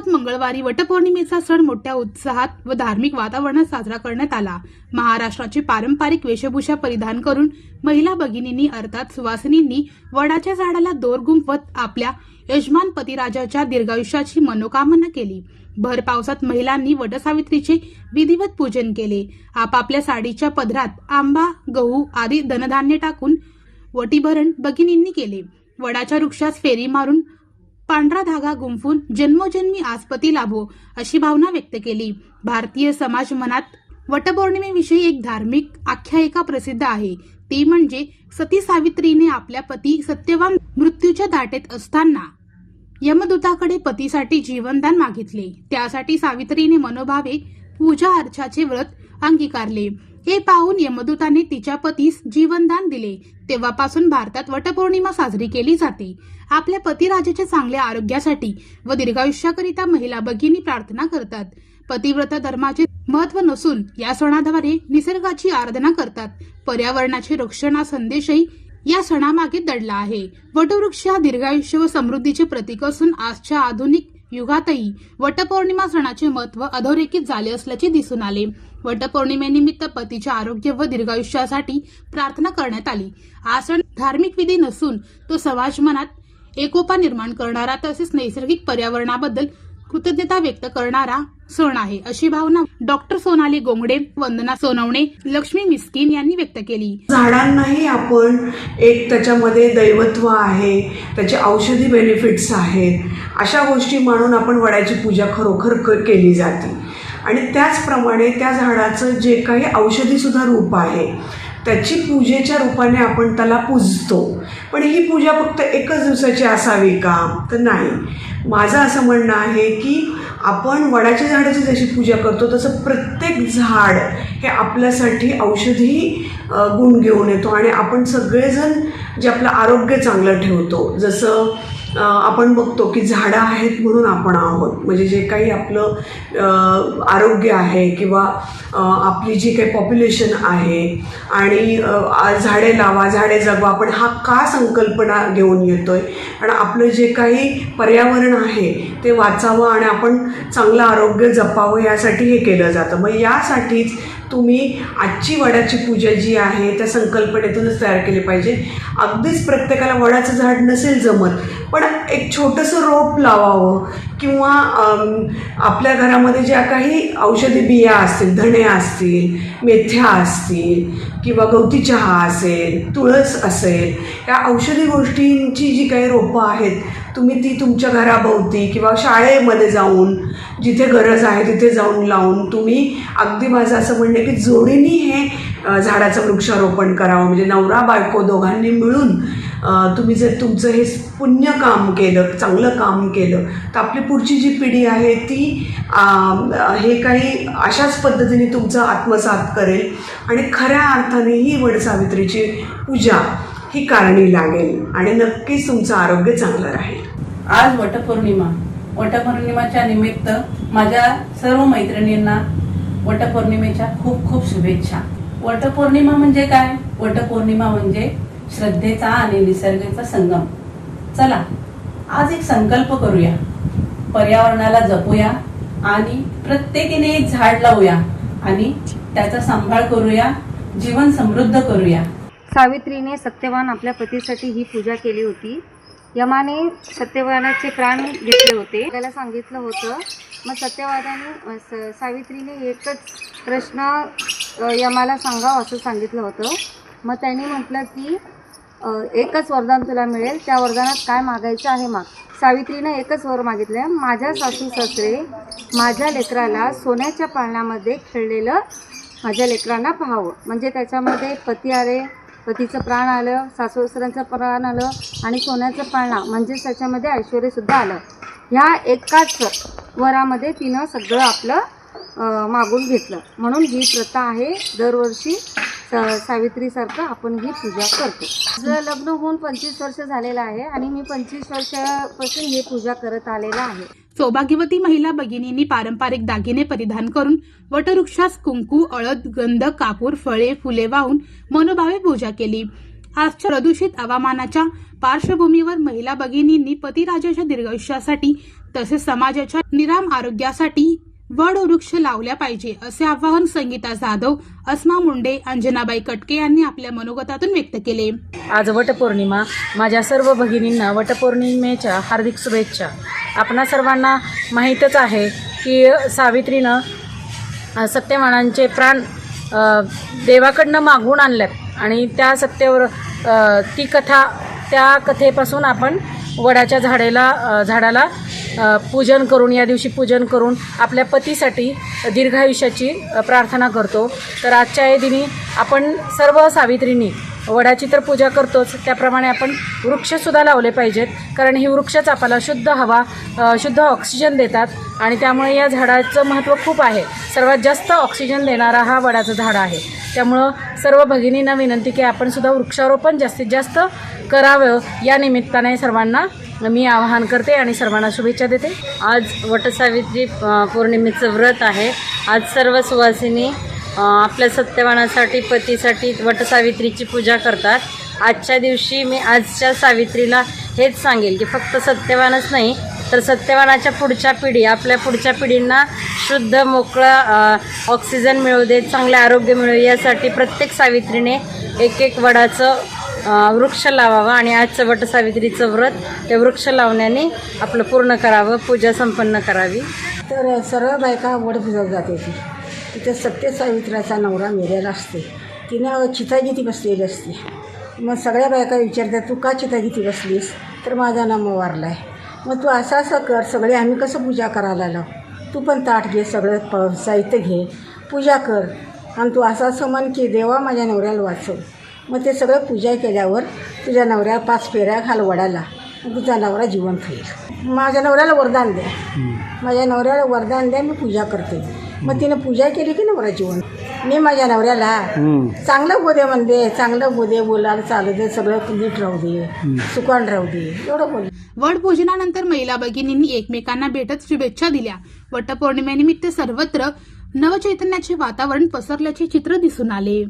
पावसात मंगळवारी वटपौर्णिमेचा सण मोठ्या उत्साहात व धार्मिक वातावरणात साजरा करण्यात आला. महाराष्ट्राची पारंपरिक वेशभूषा परिधान करून महिला भगिनींनी अर्थात सुवासिनींनी वडाच्या झाडाला दोर गुंफत आपल्या यजमान पतिराजाच्या दीर्घायुष्याची मनोकामना केली. भर पावसात महिलांनी वटसावित्रीचे विधिवत पूजन केले. आपापल्या साडीच्या पदरात आंबा गहू आदी धनधान्य टाकून वटीभरण भगिनींनी केले. वडाच्या वृक्षास फेरी मारून पांढरा धागा गुंफून जन्मोजन्मी आसपती लाभो अशी भावना व्यक्त केली. भारतीय समाज मनात वटपौर्णिमेविषयी एक धार्मिक आख्यायिका प्रसिद्ध आहे. ती म्हणजे सती सावित्रीने आपल्या पती सत्यवान मृत्यूच्या दाटेत असताना यमदूताकडे पतीसाठी जीवनदान मागितले. त्यासाठी सावित्रीने मनोभावे पूजा अर्चाचे व्रत अंगीकारले. हे पाहून यमदूताने तिच्या पतीस जीवनदान दिले. तेव्हापासून भारतात वटपौर्णिमा साजरी केली जाते. आपल्या पतिराजाच्या चांगल्या आरोग्यासाठी व दीर्घायुष्याकरिता महिला भगिनी प्रार्थना करतात. पतिव्रत धर्माचे महत्त्व नसून या सणाद्वारे निसर्गाची आराधना करतात. पर्यावरणाचे रक्षण हा संदेशही या सणामागे दडला आहे. वटवृक्ष हा दीर्घायुष्य व समृद्धीचे प्रतीक असून आजच्या आधुनिक युगातही वटपौर्णिमा सणाचे महत्त्व अधोरेखित झाले असल्याचे दिसून आले. वटपौर्णिमेनिमित्त पतीच्या आरोग्य व दीर्घायुष्यासाठी प्रार्थना करण्यात आली. हा सण धार्मिक विधी नसून तो समाज मनात एकोपा निर्माण करणारा तसेच नैसर्गिक पर्यावरणाबद्दल कृतज्ञता व्यक्त करणारा सण आहे. अशी भावना डॉक्टर सोनाली गोंगडे वंदना सोनवणे लक्ष्मी मिस्किन यांनी व्यक्त केली. झाडांनाही आपण एक त्याच्यामध्ये दैवत्व आहे त्याचे औषधी बेनिफिट्स आहेत. अशा गोष्टी मानून आपण वडाची पूजा खरोखर केली जाते. आणि त्याचप्रमाणे त्या झाडाचं जे काही औषधीसुद्धा रूप आहे त्याची पूजेच्या रूपाने आपण त्याला पूजतो. पण ही पूजा फक्त एकच दिवसाची असावी का? तर नाही. माझं असं म्हणणं आहे की आपण वडाच्या झाडाची जशी पूजा करतो तसं प्रत्येक झाड हे आपल्यासाठी औषधी गुण घेऊन येतो आणि आपण सगळेजण जे आपलं आरोग्य चांगलं ठेवतो. जसं आपण बघतो की झाडं आहेत म्हणून आपण आहोत. म्हणजे जे काही आपलं आरोग्य आहे किंवा आपली जी काही पॉप्युलेशन आहे आणि झाडे लावा झाडे जगवा आपण हा का संकल्पना घेऊन येतो आहे आणि आपलं जे काही पर्यावरण आहे ते वाचावं आणि आपण चांगलं आरोग्य जपावं यासाठी हे केलं जातं. मग यासाठीच तुम्ही आजची वडाची पूजा जी आहे त्या संकल्पनेतूनच तयार केली पाहिजे. अगदीच प्रत्येकाला वडाचं झाड नसेल जमत पण एक छोटंसं रोप लावावं किंवा आपल्या घरामध्ये ज्या काही औषधी बिया असतील धणे असतील मेथ्या असतील किंवा गवती चहा असेल तुळस असेल या औषधी गोष्टींची जी काही रोपं आहेत तुम्ही ती तुमच्या घराभोवती किंवा शाळेमध्ये जाऊन जिथे गरज आहे तिथे जाऊन लावून तुम्ही अगदी माझं असं म्हणणं की जोडीने हे झाडाचं वृक्षारोपण करावं. म्हणजे नवरा बायको दोघांनी मिळून तुम्ही जर तुमचं हे पुण्य काम केलं चांगलं काम केलं तर आपली पुढची जी पिढी आहे ती हे काही अशाच पद्धतीने तुमचं आत्मसात करेल आणि खऱ्या अर्थाने ही वडसावित्रीची पूजा ही कारणी लागेल आणि नक्कीच तुमचं आरोग्य चांगलं राहील. आज वटपौर्णिमा. वटपौर्णिमाच्या निमित्त माझ्या सर्व मैत्रिणींना वटपौर्णिमेच्या खूप खूप शुभेच्छा. वटपौर्णिमा म्हणजे काय? वटपौर्णिमा म्हणजे श्रद्धेचा आणि निसर्गाचा संगम. चला आज एक संकल्प करूया. पर्यावरणाला जपूया आणि प्रत्येकीने एक झाड लावूया आणि त्याचा सांभाळ करूया जीवन समृद्ध करूया. सावित्रीने सत्यवान आपल्या पतीसाठी ही पूजा केली होती. यमाने सत्यवानाचे प्राण घेतले होते. त्याला सांगितलं होतं. मग सत्यवानाने सावित्रीने एकच प्रश्न यमाला सांगावं असं सांगितलं होतं. मग त्यांनी म्हटलं की एकच वरदान तुला मिळेल. त्या वरदानात काय मागायचं आहे माग. सावित्रीनं एकच वर मागितलं. माझ्या सासू सासरे माझ्या लेकराला सोन्याच्या पाळण्यामध्ये खेळलेलं माझ्या लेकरांना पाहावं. म्हणजे त्याच्यामध्ये पती आले पतीचं प्राण आलं सासू सासऱ्यांचं प्राण आलं आणि सोन्याचं पाळणा म्हणजेच त्याच्यामध्ये ऐश्वर्यसुद्धा आलं. ह्या एकाच वरामध्ये तिनं सगळं आपलं मागून घेतलं. म्हणून ही प्रथा आहे दरवर्षी स- सावित्रीसारखं आपण ही पूजा करतो. माझं लग्न होऊन पंचवीस वर्ष झालेलं आहे आणि मी पंचवीस वर्षापासून ही पूजा करत आलेला आहे. सौभाग्यवती महिला भगिनींनी पारंपरिक दागिने परिधान करून वटवृक्षास कुंकू हळद गंध कापूर फळे फुले वाहून मनोभावे पूजा केली. आजच्या प्रदूषित हवामानाच्या पार्श्वभूमीवर महिला भगिनींनी पतिराजाच्या दीर्घायुष्यासाठी तसेच समाजाच्या निराम आरोग्यासाठी वड वृक्ष लावल्या पाहिजे असे आवाहन संगीता जाधव अस्मा मुंडे अंजनाबाई कटके यांनी आपल्या मनोगतातून व्यक्त केले. आज वटपौर्णिमा. माझ्या सर्व भगिनींना वटपौर्णिमेच्या हार्दिक शुभेच्छा. आपणा सर्वांना माहीतच आहे की सावित्रीनं सत्यमानांचे सत्यवानांचे प्राण देवाकडनं मागून आणल्यात. आणि त्या सत्यावर ती कथा त्या कथेपासून आपण वडाच्या झाडेला झाडाला पूजन करून या दिवशी पूजन करून आपल्या पतीसाठी दीर्घायुष्याची प्रार्थना करतो. तर आजच्या या दिनी आपण सर्व सावित्रींनी वडाची तर पूजा करतोच त्याप्रमाणे आपण वृक्षसुद्धा लावले पाहिजेत. कारण ही वृक्षच आपल्याला शुद्ध हवा शुद्ध ऑक्सिजन देतात आणि त्यामुळे या झाडाचं महत्त्व खूप आहे. सर्वात जास्त ऑक्सिजन देणारा हा वडाचं झाड आहे. त्यामुळं सर्व भगिनींना विनंती की आपणसुद्धा वृक्षारोपण जास्तीत जास्त करावं या निमित्ताने सर्वांना मी आवाहन करते आणि सर्वांना शुभेच्छा देते. आज वटसावित्री पौर्णिमेचं व्रत आहे. आज सर्व सुवासिनी आपल्या सत्यवानासाठी पतीसाठी वटसावित्रीची पूजा करतात. आजच्या दिवशी मी आजच्या सावित्रीला हेच सांगेल की फक्त सत्यवानच नाही तर सत्यवानाच्या पुढच्या पिढी आपल्या पुढच्या पिढींना शुद्ध मोकळा ऑक्सिजन मिळू दे चांगले आरोग्य मिळू यासाठी प्रत्येक सावित्रीने एक एक वडाचं वृक्ष लावावा आणि आजचं वटसावित्रीचं व्रत ते वृक्ष लावण्याने आपलं पूर्ण करावं पूजा संपन्न करावी. तर सरळ बायका वडपूजक जाते ती. तिथे सत्य सावित्र्याचा नवरा मेलेला असते. तिनं चितागीती बसलेली असते. मग सगळ्या बायका विचारतात तू का चितागीती बसलीस? तर माझा नाम वारला आहे मग तू असं असं कर सगळे आम्ही कसं पूजा करायला लाव? तू पण ताट घे सगळं प साहित्य घे पूजा कर. आणि तू असं असं म्हण की देवा माझ्या नवऱ्याला वाचव. मग ते सगळं पूजा केल्यावर तुझ्या नवऱ्या पाच फेऱ्या घाल वडाला. मग तुझा नवरा जिवंत होईल. माझ्या नवऱ्याला वरदान द्या. माझ्या नवऱ्याला वरदान द्या मी पूजा करते. मग तिनं पूजा केली की नवरा जीवन मी माझ्या नवऱ्याला चांगलं बोदे म्हणते चांगलं बोदे बोलायला चालू दे सगळं नीट राहू दे सुकान राहू दे एवढं बोल. वड पूजनानंतर महिला भगिनींनी एकमेकांना भेटत शुभेच्छा दिल्या. वटपौर्णिमेनिमित्त सर्वत्र नवचैतन्याचे वातावरण पसरल्याचे चित्र दिसून आले.